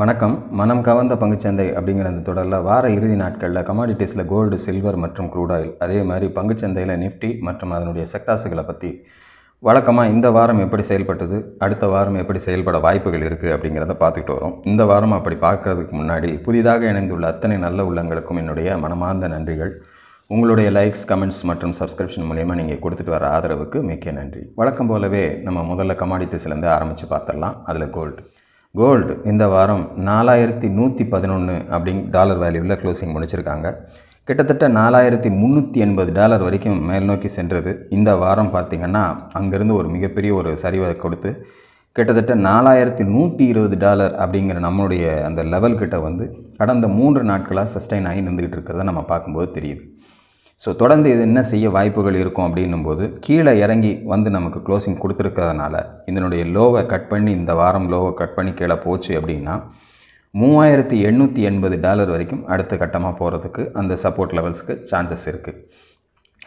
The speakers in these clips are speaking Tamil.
வணக்கம். மனம் கவர்ந்த பங்குச்சந்தை அப்படிங்கிற அந்த தொடரில் வார இறுதி நாட்களில் கமாடிட்டிஸில் கோல்டு சில்வர் மற்றும் க்ரூட் ஆயில் அதே மாதிரி பங்குச்சந்தையில் நிஃப்டி மற்றும் அதனுடைய செக்டாஸுகளை பற்றி வழக்கமாக இந்த வாரம் எப்படி செயல்பட்டது அடுத்த வாரம் எப்படி செயல்பட வாய்ப்புகள் இருக்குது அப்படிங்கிறத பார்த்துக்கிட்டு வரோம். இந்த வாரம் அப்படி பார்க்கறதுக்கு முன்னாடி புதிதாக இணைந்துள்ள அத்தனை நல்ல உள்ளங்களுக்கும் என்னுடைய மனமார்ந்த நன்றிகள். உங்களுடைய லைக்ஸ் கமெண்ட்ஸ் மற்றும் சப்ஸ்கிரிப்ஷன் மூலயமா நீங்கள் கொடுத்துட்டு வர ஆதரவுக்கு மிக்க நன்றி. வழக்கம் போலவே நம்ம முதல்ல கமாடிட்டிஸ்லேருந்து ஆரம்பித்து பார்த்துடலாம். அதில் கோல்டு கோல்டு இந்த வாரம் நாலாயிரத்தி நூற்றி பதினொன்று அப்படிங் டாலர் வேல்யூவில் க்ளோசிங் முடிச்சிருக்காங்க. கிட்டத்தட்ட நாலாயிரத்தி முந்நூற்றி எண்பது டாலர் வரைக்கும் மேல் நோக்கி சென்றது. இந்த வாரம் பார்த்திங்கன்னா அங்கேருந்து ஒரு மிகப்பெரிய ஒரு சரிவை கொடுத்து கிட்டத்தட்ட நாலாயிரத்தி நூற்றி இருபது டாலர் அப்படிங்கிற நம்மளுடைய அந்த லெவல்கிட்ட வந்து கடந்த மூன்று நாட்களாக சஸ்டைன் ஆகி நின்றுக்கிட்டு இருக்கிறத நம்ம பார்க்கும்போது தெரியுது. ஸோ தொடர்ந்து இது என்ன செய்ய வாய்ப்புகள் இருக்கும் அப்படின்னும் போது கீழே இறங்கி வந்து நமக்கு க்ளோசிங் கொடுத்துருக்கிறதுனால இதனுடைய லோவை கட் பண்ணி இந்த வாரம் லோவை கட் பண்ணி கீழே போச்சு அப்படின்னா மூவாயிரத்தி எண்ணூற்றி எண்பது டாலர் வரைக்கும் அடுத்த கட்டமாக போகிறதுக்கு அந்த சப்போர்ட் லெவல்ஸ்க்கு சான்சஸ் இருக்குது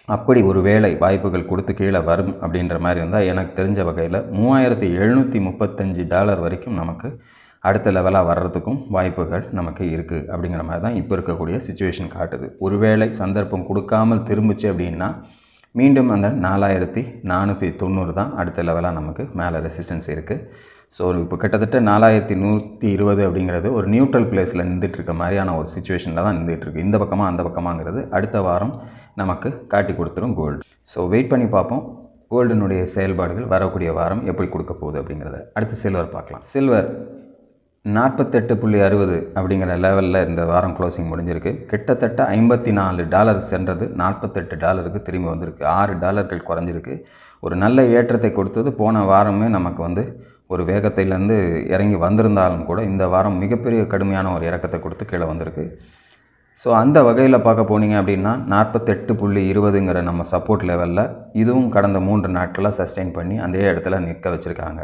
அப்படி ஒரு வேலை வாய்ப்புகள் கொடுத்து கீழே வரும் அப்படின்ற மாதிரி இருந்தால் எனக்கு தெரிஞ்ச வகையில் மூவாயிரத்தி எழுநூற்றி முப்பத்தஞ்சு டாலர் வரைக்கும் நமக்கு அடுத்த லெவலாக வர்றதுக்கும் வாய்ப்புகள் நமக்கு இருக்குது அப்படிங்கிற மாதிரி தான் இப்போ இருக்கக்கூடிய சுச்சுவேஷன் காட்டுது. ஒருவேளை சந்தர்ப்பம் கொடுக்காமல் திரும்பிச்சு அப்படின்னா மீண்டும் அந்த நாலாயிரத்தி நானூற்றி தொண்ணூறு தான் அடுத்த லெவலாக நமக்கு மேலே ரெசிஸ்டன்ஸ் இருக்குது ஸோ இப்போ கிட்டத்தட்ட நாலாயிரத்தி நூற்றி இருபது அப்படிங்கிறது ஒரு நியூட்ரல் பிளேஸில் நின்றுட்டுருக்க மாதிரியான ஒரு சுச்சுவேஷனில் தான் நின்றுட்டுருக்கு இந்த பக்கமாக அந்த பக்கமாங்கிறது அடுத்த வாரம் நமக்கு காட்டி கொடுத்துரும் கோல்டு ஸோ வெயிட் பண்ணி பார்ப்போம். கோல்டினுடைய செயல்பாடுகள் வரக்கூடிய வாரம் எப்படி கொடுக்க போகுது அப்படிங்கிறத. அடுத்து சில்வர் பார்க்கலாம். சில்வர் நாற்பத்தெட்டு புள்ளி அறுபது அப்படிங்கிற லெவலில் இந்த வாரம் க்ளோசிங் முடிஞ்சிருக்கு. கிட்டத்தட்ட ஐம்பத்தி நாலு டாலர் சென்றது நாற்பத்தெட்டு டாலருக்கு திரும்பி வந்திருக்கு. ஆறு டாலர்கள் குறைஞ்சிருக்கு. ஒரு நல்ல ஏற்றத்தை கொடுத்தது போன வாரமே நமக்கு வந்து ஒரு வேகத்திலேருந்து இறங்கி வந்திருந்தாலும் கூட இந்த வாரம் மிகப்பெரிய கடுமையான ஒரு இறக்கத்தை கொடுத்து கீழே வந்திருக்கு. ஸோ அந்த வகையில் பார்க்க போனீங்க அப்படின்னா நாற்பத்தெட்டு புள்ளி இருபதுங்கிற நம்ம சப்போர்ட் லெவலில் இதுவும் கடந்த மூன்று நாட்களாக சஸ்டெயின் பண்ணி அதே இடத்துல நிற்க வச்சுருக்காங்க.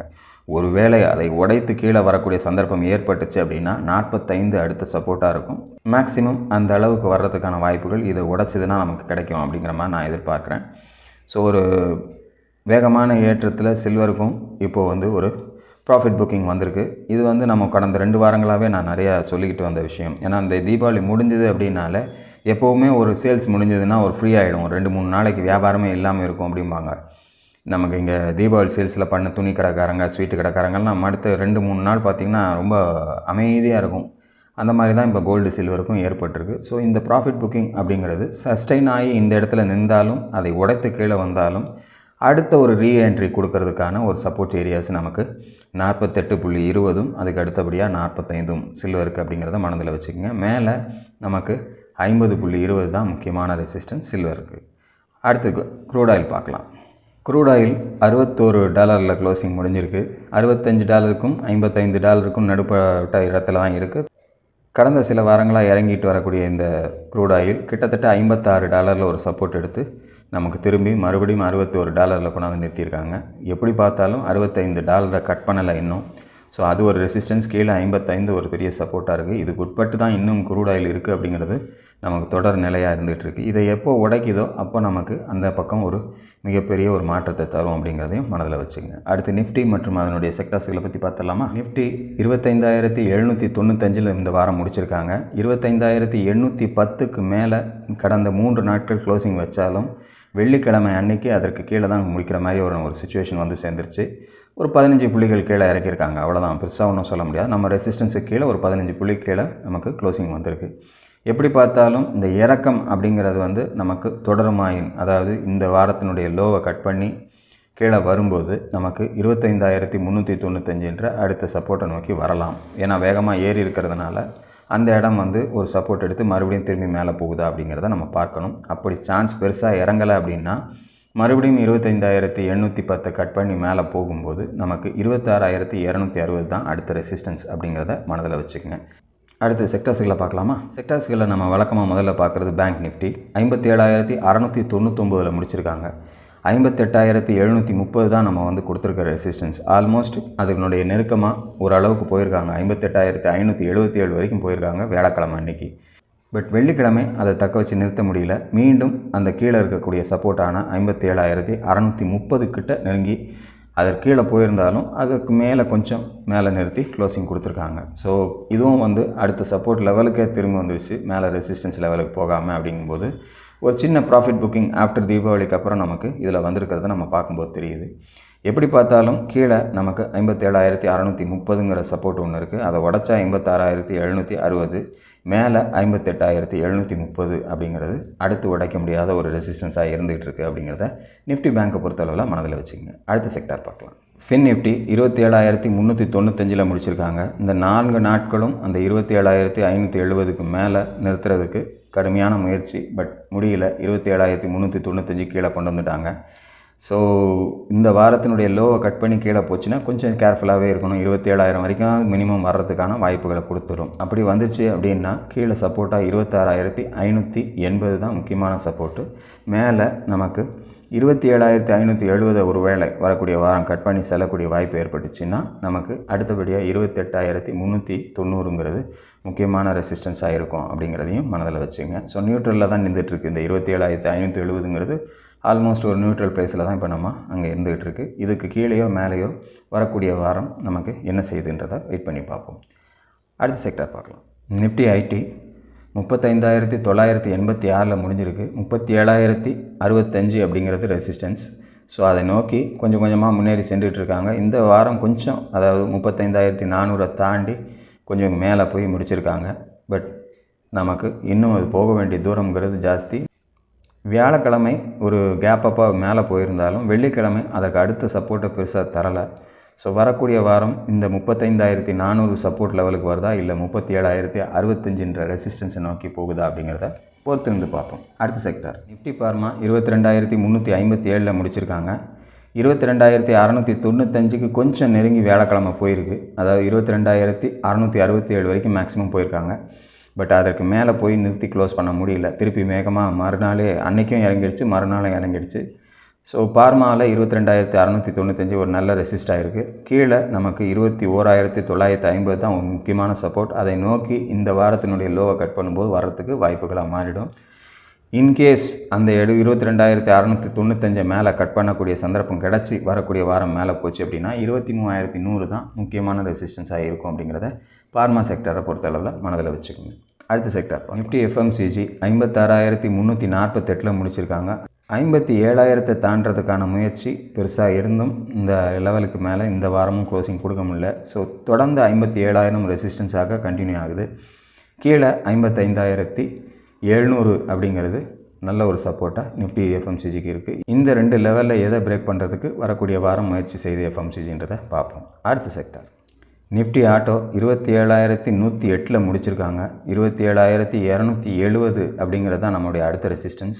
ஒருவேளை அதை உடைத்து கீழே வரக்கூடிய சந்தர்ப்பம் ஏற்பட்டுச்சு அப்படின்னா நாற்பத்தைந்து அடுத்த சப்போர்ட்டாக இருக்கும். மேக்ஸிமம் அந்த அளவுக்கு வர்றதுக்கான வாய்ப்புகள் இதை உடைச்சதுன்னா நமக்கு கிடைக்கும் அப்படிங்கிற மாதிரி நான் எதிர்பார்க்குறேன். ஸோ ஒரு வேகமான ஏற்றத்தில் சில்வருக்கும் இப்போது வந்து ஒரு ப்ராஃபிட் புக்கிங் வந்திருக்கு. இது வந்து நம்ம கடந்த ரெண்டு வாரங்களாகவே நான் நிறையா சொல்லிக்கிட்டு வந்த விஷயம். ஏன்னா இந்த தீபாவளி முடிஞ்சது அப்படின்னால எப்போவுமே ஒரு சேல்ஸ் முடிஞ்சதுன்னா ஒரு ஃப்ரீ ஆகிடும் ஒரு ரெண்டு மூணு நாளைக்கு வியாபாரமே இல்லாமல் இருக்கும் அப்படிம்பாங்க. நமக்கு இங்கே தீபாவளி சேல்ஸில் பண்ண துணி கடைக்காரங்க ஸ்வீட்டு கடைக்காரங்கலாம் நம்ம ரெண்டு மூணு நாள் பார்த்திங்கன்னா ரொம்ப அமைதியாக இருக்கும். அந்த மாதிரி தான் இப்போ கோல்டு சில்வருக்கும் ஏற்பட்டிருக்கு. ஸோ இந்த ப்ராஃபிட் புக்கிங் அப்படிங்கிறது சஸ்டைன் ஆகி இந்த இடத்துல நின்றாலும் அதை உடைத்து கீழே வந்தாலும் அடுத்த ஒரு ரீஎன்ட்ரி கொடுக்கறதுக்கான ஒரு சப்போர்ட் ஏரியாஸ் நமக்கு நாற்பத்தெட்டு புள்ளி இருபதும் அதுக்கு அடுத்தபடியாக நாற்பத்தைந்தும் சில்வருக்கு அப்படிங்கிறத மனதில் வச்சுக்கோங்க. மேலே நமக்கு ஐம்பது புள்ளி இருபது தான் முக்கியமான ரெசிஸ்டன்ஸ் சில்வருக்கு அடுத்து க்ரூட் ஆயில் பார்க்கலாம். க்ரூட் ஆயில் அறுபத்தோரு டாலரில் க்ளோசிங் முடிஞ்சிருக்கு. அறுபத்தஞ்சு டாலருக்கும் ஐம்பத்தைந்து டாலருக்கும் நடுப்பட்ட இடத்துல தான் இருக்குது கடந்த சில வாரங்களாக இறங்கிட்டு வரக்கூடிய இந்த க்ரூட் ஆயில் கிட்டத்தட்ட ஐம்பத்தாறு டாலரில் ஒரு சப்போர்ட் எடுத்து நமக்கு திரும்பி மறுபடியும் அறுபத்தோரு டாலரில் கொண்டாந்து நிறுத்தியிருக்காங்க. எப்படி பார்த்தாலும் அறுபத்தைந்து டாலரை கட் பண்ணலை இன்னும். ஸோ அது ஒரு ரெசிஸ்டன்ஸ் கீழே ஐம்பத்தைந்து ஒரு பெரிய சப்போர்ட்டாக இருக்குது இதுக்கு உட்பட்டு தான் இன்னும் குரூட் ஆயில் இருக்குது அப்படிங்கிறது நமக்கு தொடர் நிலையாக இருந்துகிட்ருக்கு. இதை எப்போ உடைக்குதோ அப்போ நமக்கு அந்த பக்கம் ஒரு மிகப்பெரிய ஒரு மாற்றத்தை தரும் அப்படிங்கிறதையும் மனதில் வச்சுங்க அடுத்து நிஃப்டி மற்றும் அதனுடைய செக்டர்ஸ்களை பற்றி பார்த்தலாமா நிஃப்டி இருபத்தைந்தாயிரத்தி எழுநூற்றி தொண்ணூத்தஞ்சில் இந்த வாரம் முடிச்சிருக்காங்க. இருபத்தைந்தாயிரத்தி எண்ணூற்றி பத்துக்கு மேலே கடந்த மூன்று நாட்கள் க்ளோசிங் வச்சாலும் வெள்ளிக்கிழமை அன்னைக்கு அதற்கு கீழே தான் முடிக்கிற மாதிரி ஒரு ஒரு சுச்சுவேஷன் வந்து சேர்ந்துருச்சு. ஒரு பதினஞ்சு புள்ளிகள் கீழே இறக்கியிருக்காங்க. அவ்வளோதான் பெருசாக ஒன்றும் சொல்ல முடியாது. நம்ம ரெசிஸ்டன்ஸுக்கு கீழே ஒரு பதினஞ்சு புள்ளி கீழே நமக்கு க்ளோசிங் வந்திருக்கு. எப்படி பார்த்தாலும் இந்த இறக்கம் அப்படிங்கிறது வந்து நமக்கு தொடருமாயின் அதாவது இந்த வாரத்தினுடைய லோவை கட் பண்ணி கீழே வரும்போது நமக்கு இருபத்தைந்தாயிரத்தி முந்நூற்றி தொண்ணூத்தஞ்சுன்ற அடுத்த சப்போர்ட்டை நோக்கி வரலாம். ஏன்னா வேகமாக ஏறி இருக்கிறதுனால அந்த இடம் வந்து ஒரு சப்போர்ட் எடுத்து மறுபடியும் திரும்பி மேலே போகுதா அப்படிங்கிறத நம்ம பார்க்கணும். அப்படி சான்ஸ் பெருசாக இறங்கலை அப்படின்னா மறுபடியும் இருபத்தைந்தாயிரத்தி எண்ணூற்றி பத்தை கட் பண்ணி மேலே போகும்போது நமக்கு இருபத்தாறாயிரத்தி இரநூத்தி அறுபது தான் அடுத்த ரெசிஸ்டன்ஸ் அப்படிங்கிறத மனதில் வச்சுக்கோங்க. அடுத்து செக்டர்ஸ்களை பார்க்கலாமா? செக்டர்ஸ்களை நம்ம வழக்கமாக முதல்ல பார்க்குறது பேங்க் நிஃப்டி ஐம்பத்தி ஏழாயிரத்தி அறநூற்றி தொண்ணூத்தொம்பதில் முடிச்சிருக்காங்க. ஐம்பத்தெட்டாயிரத்தி எழுநூற்றி முப்பது தான் நம்ம வந்து கொடுத்துருக்க ரெசிஸ்டன்ஸ் ஆல்மோஸ்ட் அதனுடைய நெருக்கமாக ஓரளவுக்கு போயிருக்காங்க. ஐம்பத்தெட்டாயிரத்தி ஐநூற்றி எழுபத்தி ஏழு வரைக்கும் போயிருக்காங்க வியாழக்கிழமை அன்னைக்கு. பட் வெள்ளிக்கிழமை அதை தக்க வச்சு நிறுத்த முடியல. மீண்டும் அந்த கீழே இருக்கக்கூடிய சப்போர்ட்டான ஐம்பத்தி ஏழாயிரத்தி அறநூற்றி முப்பது கிட்ட நெருங்கி அதற்கு கீழே போயிருந்தாலும் அதுக்கு மேலே கொஞ்சம் மேலே நிறுத்தி க்ளோசிங் கொடுத்துருக்காங்க. ஸோ இதுவும் வந்து அடுத்த சப்போர்ட் லெவலுக்கே திரும்ப வந்துருச்சு. மேலே ரெசிஸ்டன்ஸ் லெவலுக்கு போகாமல் அப்படிங்கும்போது ஒரு சின்ன ப்ராஃபிட் புக்கிங் ஆஃப்டர் தீபாவளிக்கு அப்புறம் நமக்கு இதில் வந்திருக்கிறத நம்ம பார்க்கும்போது தெரியுது. எப்படி பார்த்தாலும் கீழே நமக்கு ஐம்பத்தேழாயிரத்தி அறநூற்றி முப்பதுங்கிற சப்போர்ட் ஒன்று இருக்குது அதை உடச்சா ஐம்பத்தாறாயிரத்தி எழுநூற்றி அறுபது மேலே ஐம்பத்தெட்டாயிரத்தி எழுநூற்றி முப்பது அப்படிங்கிறது அடுத்து உடைக்க முடியாத ஒரு ரெசிஸ்டன்ஸாக இருந்துகிட்டு இருக்குது அப்படிங்கிறத நிஃப்டி பேங்க்கை பொறுத்தளவில் மனதில் வச்சுக்கோங்க. அடுத்த செக்டார் பார்க்கலாம். ஃபின் நிஃப்டி இருபத்தி ஏழாயிரத்தி முந்நூற்றி தொண்ணூத்தஞ்சில் முடிச்சிருக்காங்க. இந்த நான்கு நாட்களும் அந்த இருபத்தி ஏழாயிரத்தி ஐநூற்றி எழுபதுக்கு மேலே நிறுத்துறதுக்கு கடுமையான முயற்சி பட் முடியல. இருபத்தி ஏழாயிரத்தி முந்நூற்றி தொண்ணூத்தஞ்சு கீழே கொண்டு வந்துட்டாங்க. ஸோ இந்த வாரத்தினுடைய லோவை கட் பண்ணி கீழே போச்சுன்னா கொஞ்சம் கேர்ஃபுல்லாகவே இருக்கணும். இருபத்தி ஏழாயிரம் வரைக்கும் மினிமம் வர்றதுக்கான வாய்ப்புகளை கொடுத்துரும். அப்படி வந்துச்சு அப்படின்னா கீழே சப்போர்ட்டாக இருபத்தாறாயிரத்தி ஐநூற்றி எண்பது தான் முக்கியமான சப்போர்ட்டு மேலே நமக்கு இருபத்தி ஏழாயிரத்தி ஐநூற்றி எழுபதை ஒரு வேளை வரக்கூடிய வாரம் கட் பண்ணி செல்லக்கூடிய வாய்ப்பு ஏற்பட்டுச்சுன்னா நமக்கு அடுத்தபடியாக இருபத்தெட்டாயிரத்தி முந்நூற்றி தொண்ணூறுங்கிறது முக்கியமான ரெசிஸ்டன்ஸாக இருக்கும் அப்படிங்கிறதையும் மனதில் வச்சுங்க. ஸோ நியூட்ரலில் தான் நின்றுட்டுருக்கு இந்த இருபத்தி ஏழாயிரத்தி ஐநூற்றி எழுபதுங்கிறது ஆல்மோஸ்ட் ஒரு நியூட்ரல் ப்ரைஸில் தான் இப்போ நம்ம அங்கே இருந்துகிட்டுருக்கு இதுக்கு கீழேயோ மேலேயோ வரக்கூடிய வாரம் நமக்கு என்ன செய்யுதுன்றதை வெயிட் பண்ணி பார்ப்போம். அடுத்த செக்டர் பார்க்கலாம். நிஃப்டி ஐடி முப்பத்தைந்தாயிரத்தி தொள்ளாயிரத்தி எண்பத்தி ஆறில் முடிஞ்சிருக்கு. முப்பத்தி ஏழாயிரத்தி அறுபத்தஞ்சு அப்படிங்கிறது ரெசிஸ்டன்ஸ் ஸோ அதை நோக்கி கொஞ்சம் கொஞ்சமாக முன்னேறி சென்றுட்டு இருக்காங்க இந்த வாரம் கொஞ்சம் அதாவது முப்பத்தைந்தாயிரத்தி நானூறை தாண்டி கொஞ்சம் மேலே போய் முடிச்சிருக்காங்க. பட் நமக்கு இன்னும் அது போக வேண்டிய தூரங்கிறது ஜாஸ்தி. வியாழக்கிழமை ஒரு கேப்பப்பாக மேலே போயிருந்தாலும் வெள்ளிக்கிழமை அதற்கு அடுத்த சப்போர்ட்டை பெருசாக தரலை. ஸோ வரக்கூடிய வாரம் இந்த முப்பத்தைந்தாயிரத்தி நானூறு சப்போர்ட் லெவலுக்கு வருதா? இல்லை முப்பத்தி ஏழாயிரத்தி அறுபத்தஞ்சுன்ற ரெசிஸ்டன்ஸை நோக்கி போகுதா? அப்படிங்கிறத பொறுத்திருந்து பார்ப்போம். அடுத்த செக்டர் நிஃப்டி பார்மா இருபத்தி ரெண்டாயிரத்தி முந்நூற்றி ஐம்பத்தி ஏழில் முடிச்சிருக்காங்க. இருபத்தி ரெண்டாயிரத்தி அறநூற்றி தொண்ணூத்தஞ்சுக்கு கொஞ்சம் நெருங்கி வியாழக்கிழமை போயிருக்கு. அதாவது இருபத்தி ரெண்டாயிரத்தி அறநூற்றி அறுபத்தி ஏழு வரைக்கும் மேக்ஸிமம் போயிருக்காங்க. பட் அதற்கு மேலே போய் நிறுத்தி க்ளோஸ் பண்ண முடியல. திருப்பி வேகமாக மறுநாளே அன்றைக்கும் இறங்கிடுச்சு மறுநாளும் இறங்கிடுச்சு. ஸோ பார்மாவில் இருபத்தி ரெண்டாயிரத்தி அறநூற்றி தொண்ணூத்தஞ்சு ஒரு நல்ல ரெசிஸ்ட் ஆகிருக்கு கீழே நமக்கு இருபத்தி ஓராயிரத்தி தொள்ளாயிரத்தி ஐம்பது தான் ஒரு முக்கியமான சப்போர்ட். அதை நோக்கி இந்த வாரத்தினுடைய லோவை கட் பண்ணும்போது வர்றதுக்கு வாய்ப்புகளாக மாறிடும். இன்கேஸ் அந்த எடு இருபத்தி ரெண்டாயிரத்தி அறநூற்றி தொண்ணூத்தஞ்சை மேலே கட் பண்ணக்கூடிய சந்தர்ப்பம் கிடச்சி வரக்கூடிய வாரம் மேலே போச்சு அப்படின்னா இருபத்தி மூவாயிரத்தி நூறு தான் முக்கியமான ரெசிஸ்டன்ஸாக இருக்கும் அப்படிங்கிறத பார்மா செக்டரை பொறுத்தளவில் மனதில் வச்சுக்கோங்க. அடுத்த செக்டர் நிஃப்டி எஃப்எம்சிஜி ஐம்பத்தாறாயிரத்தி முந்நூற்றி நாற்பத்தெட்டில் முடிச்சிருக்காங்க. ஐம்பத்தி ஏழாயிரத்தை தாண்டதுக்கான முயற்சி பெருசாக இருந்தும் இந்த லெவலுக்கு மேலே இந்த வாரமும் க்ளோசிங் கொடுக்க முடியல. ஸோ தொடர்ந்து ஐம்பத்தி ஏழாயிரம் ரெசிஸ்டன்ஸாக கண்டினியூ ஆகுது. கீழே ஐம்பத்தைந்தாயிரத்தி எழுநூறு அப்படிங்கிறது நல்ல ஒரு சப்போர்ட்டாக நிஃப்டி எஃப்எம்சிஜிக்கு இருக்குது இந்த ரெண்டு லெவலில் எதை பிரேக் பண்ணுறதுக்கு வரக்கூடிய வாரம் முயற்சி செய்து எஃப்எம்சிஜின்றதை பார்ப்போம். அடுத்த செக்டர் நிஃப்டி ஆட்டோ இருபத்தி ஏழாயிரத்தி நூற்றி எட்டில் முடிச்சிருக்காங்க. இருபத்தி ஏழாயிரத்தி இரநூத்தி எழுபது அப்படிங்கிறது தான் நம்மளுடைய அடுத்த ரெசிஸ்டன்ஸ்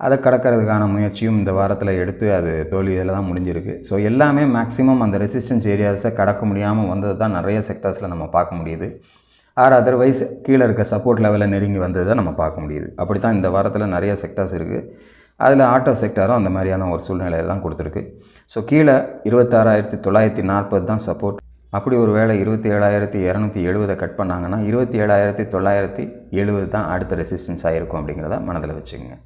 அதை கடக்கிறதுக்கான முயற்சியும் இந்த வாரத்தில் எடுத்து அது தோல்வியில் தான் முடிஞ்சிருக்கு. ஸோ எல்லாமே மேக்ஸிமம் அந்த ரெசிஸ்டன்ஸ் ஏரியாஸை கடக்க முடியாமல் வந்தது தான் நிறைய செக்டர்ஸில் நம்ம பார்க்க முடியுது. ஆர் அதர்வைஸ் கீழே இருக்க சப்போர்ட் லெவலில் நெருங்கி வந்ததை நம்ம பார்க்க முடியுது. அப்படி தான் இந்த வாரத்தில் நிறைய செக்டர்ஸ் இருக்குது அதில் ஆட்டோ செக்டாரும் அந்த மாதிரியான ஒரு சூழ்நிலையில் தான் கொடுத்துருக்கு. ஸோ கீழே இருபத்தாறாயிரத்தி தொள்ளாயிரத்தி நாற்பது தான் சப்போர்ட் அப்படி ஒரு வேளை இருபத்தி ஏழாயிரத்தி இரநூத்தி எழுபதை கட் பண்ணாங்கன்னா இருபத்தி ஏழாயிரத்தி தொள்ளாயிரத்தி எழுபது தான் அடுத்த ரெசிஸ்டன்ஸ் ஆகிருக்கும் அப்படிங்கிறத மனதில் வச்சுக்கோங்க.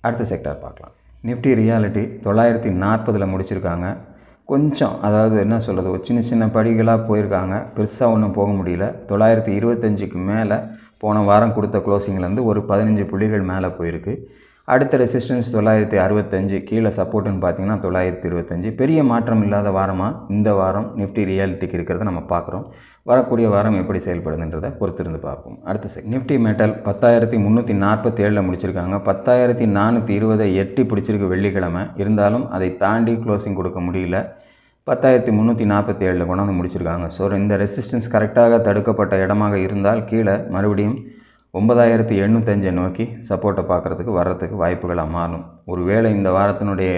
அடுத்த செக்டார் பார்க்கலாம். நிஃப்டி ரியாலிட்டி தொள்ளாயிரத்தி நாற்பதில் முடிச்சிருக்காங்க. கொஞ்சம் அதாவது என்ன சொல்கிறது ஒரு சின்ன சின்ன படிகளாக போயிருக்காங்க. பெருசாக ஒன்றும் போக முடியல. தொள்ளாயிரத்தி இருபத்தஞ்சுக்கு மேலே போன வாரம் கொடுத்த க்ளோசிங்லேருந்து ஒரு பதினஞ்சு புள்ளிகள் மேலே போயிருக்கு. அடுத்த ரெசிஸ்டன்ஸ் தொள்ளாயிரத்தி அறுபத்தஞ்சு கீழே சப்போர்ட்டுன்னு பார்த்தீங்கன்னா தொள்ளாயிரத்தி இருபத்தஞ்சு. பெரிய மாற்றம் இல்லாத வாரமாக இந்த வாரம் நிஃப்டி ரியாலிட்டிக்கு இருக்கிறத நம்ம பார்க்குறோம். வரக்கூடிய வாரம் எப்படி செயல்படுதுன்றதை பொறுத்திருந்து பார்ப்போம். அடுத்த செக் நிஃப்டி மெட்டல் பத்தாயிரத்தி முந்நூற்றி நாற்பத்தி ஏழில் முடிச்சிருக்காங்க. பத்தாயிரத்தி நானூற்றி இருபதை எட்டி பிடிச்சிருக்கு வெள்ளிக்கிழமை. இருந்தாலும் அதை தாண்டி க்ளோசிங் கொடுக்க முடியல. பத்தாயிரத்தி முந்நூற்றி நாற்பத்தி ஏழில் கொண்டாந்து முடிச்சிருக்காங்க. ஸோ இந்த ரெசிஸ்டன்ஸ் கரெக்டாக தடுக்கப்பட்ட இடமாக இருந்தால் கீழே மறுபடியும் ஒன்பதாயிரத்தி எண்ணூத்தஞ்சை நோக்கி சப்போர்ட்டை பார்க்குறதுக்கு வர்றதுக்கு வாய்ப்புகளாக மாறும் ஒரு வேளை இந்த வாரத்தினுடைய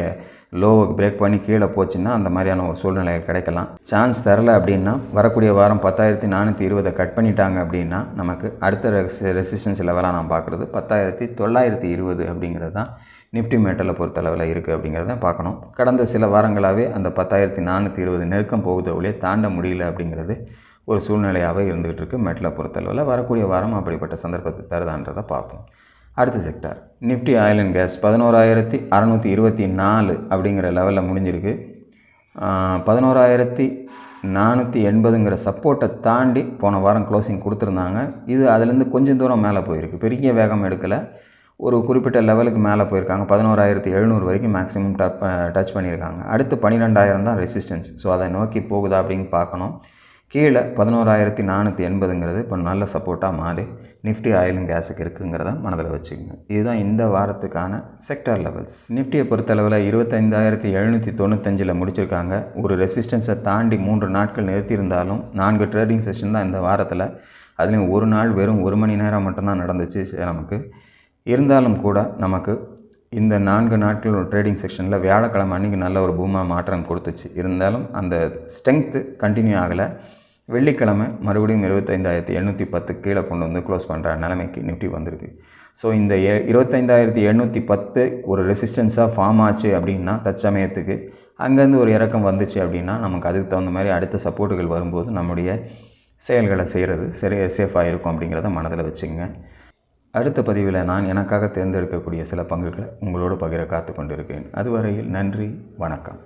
லோவை பிரேக் பண்ணி கீழே போச்சுன்னா அந்த மாதிரியான ஒரு சூழ்நிலை கிடைக்கலாம். சான்ஸ் தரல அப்படின்னா வரக்கூடிய வாரம் பத்தாயிரத்தி நானூற்றி இருபதை கட் பண்ணிட்டாங்க அப்படின்னா நமக்கு அடுத்த ரெசி ரெசிஸ்டன்ஸ் லெவலாக நான் பார்க்குறது பத்தாயிரத்தி தொள்ளாயிரத்தி இருபது அப்படிங்கிறது தான் நிஃப்டி மேட்டலை பொறுத்தளவில் இருக்குது அப்படிங்கிறத பார்க்கணும். கடந்த சில வாரங்களாகவே அந்த பத்தாயிரத்தி நானூற்றி இருபது நெருக்கம் போகுது ஒழிய தாண்ட முடியல அப்படிங்கிறது ஒரு சூழ்நிலையாகவே இருந்துகிட்டு இருக்குது மெட்டலை பொறுத்தளவில் வரக்கூடிய வாரம் அப்படிப்பட்ட சந்தர்ப்பத்தை தருதான்றதை பார்ப்போம். அடுத்த sector Nifty oil and gas பதினோராயிரத்தி அறநூற்றி இருபத்தி நாலு அப்படிங்கிற லெவலில் முடிஞ்சிருக்கு. பதினோராயிரத்தி நானூற்றி எண்பதுங்கிற சப்போர்ட்டை தாண்டி போன வாரம் க்ளோசிங் கொடுத்துருந்தாங்க. இது அதுலேருந்து கொஞ்சம் தூரம் மேலே போயிருக்கு. பெரிய வேகம் எடுக்கலை. ஒரு குறிப்பிட்ட லெவலுக்கு மேலே போயிருக்காங்க. பதினோராயிரத்தி எழுநூறு வரைக்கும் மேக்ஸிமம் டப் டச் பண்ணியிருக்காங்க. அடுத்து பன்னிரெண்டாயிரம் தான் ரெசிஸ்டன்ஸ் ஸோ அதை நோக்கி போகுதா அப்படின்னு பார்க்கணும். கீழே பதினோராயிரத்தி நானூற்றி எண்பதுங்கிறது இப்போ நல்ல சப்போர்ட்டாக மாறி நிஃப்டி ஆயில் அண்ட் கேஸுக்கு இருக்குங்கிறத மனதில் வச்சுக்கோங்க. இதுதான் இந்த வாரத்துக்கான செக்டர் லெவல்ஸ் நிஃப்டியை பொறுத்தளவில் இருபத்தைந்தாயிரத்தி எழுநூற்றி தொண்ணூத்தஞ்சில் முடிச்சிருக்காங்க. ஒரு ரெசிஸ்டன்ஸை தாண்டி மூன்று நாட்கள் நிறுத்தியிருந்தாலும் நான்கு ட்ரேடிங் செஷன் தான் இந்த வாரத்தில். அதுலேயும் ஒரு நாள் வெறும் ஒரு மணி நேரம் மட்டும்தான் நடந்துச்சு நமக்கு. இருந்தாலும் கூட நமக்கு இந்த நான்கு நாட்கள் ட்ரேடிங் செக்ஷனில் வியாழக்கிழமை அன்றைக்கி நல்ல ஒரு பூமா மாற்றம் கொடுத்துச்சு. இருந்தாலும் அந்த ஸ்ட்ரென்த்து கண்டினியூ ஆகலை. வெள்ளிக்கிழமை மறுபடியும் இருபத்தைந்தாயிரத்தி எண்ணூற்றி பத்து கீழே கொண்டு வந்து க்ளோஸ் பண்ணுற நிலைமைக்கு நிஃப்டி வந்திருக்கு ஸோ இந்த எ இருபத்தைந்தாயிரத்தி எண்ணூற்றி பத்து ஒரு ரெசிஸ்டன்ஸாக ஃபார்ம் ஆச்சு அப்படின்னா தற்சமயத்துக்கு அங்கேருந்து ஒரு இறக்கம் வந்துச்சு அப்படின்னா நமக்கு அதுக்கு தகுந்த மாதிரி அடுத்த சப்போர்ட்டுகள் வரும்போது நம்முடைய செயல்களை செய்கிறது சரி சேஃபாக இருக்கும் அப்படிங்கிறத மனதில் வச்சுங்க. அடுத்த பதிவில் நான் எனக்காக தேர்ந்தெடுக்கக்கூடிய சில பங்குகளை உங்களோடு பகிர காத்து கொண்டிருக்கேன் அதுவரையில் நன்றி வணக்கம்.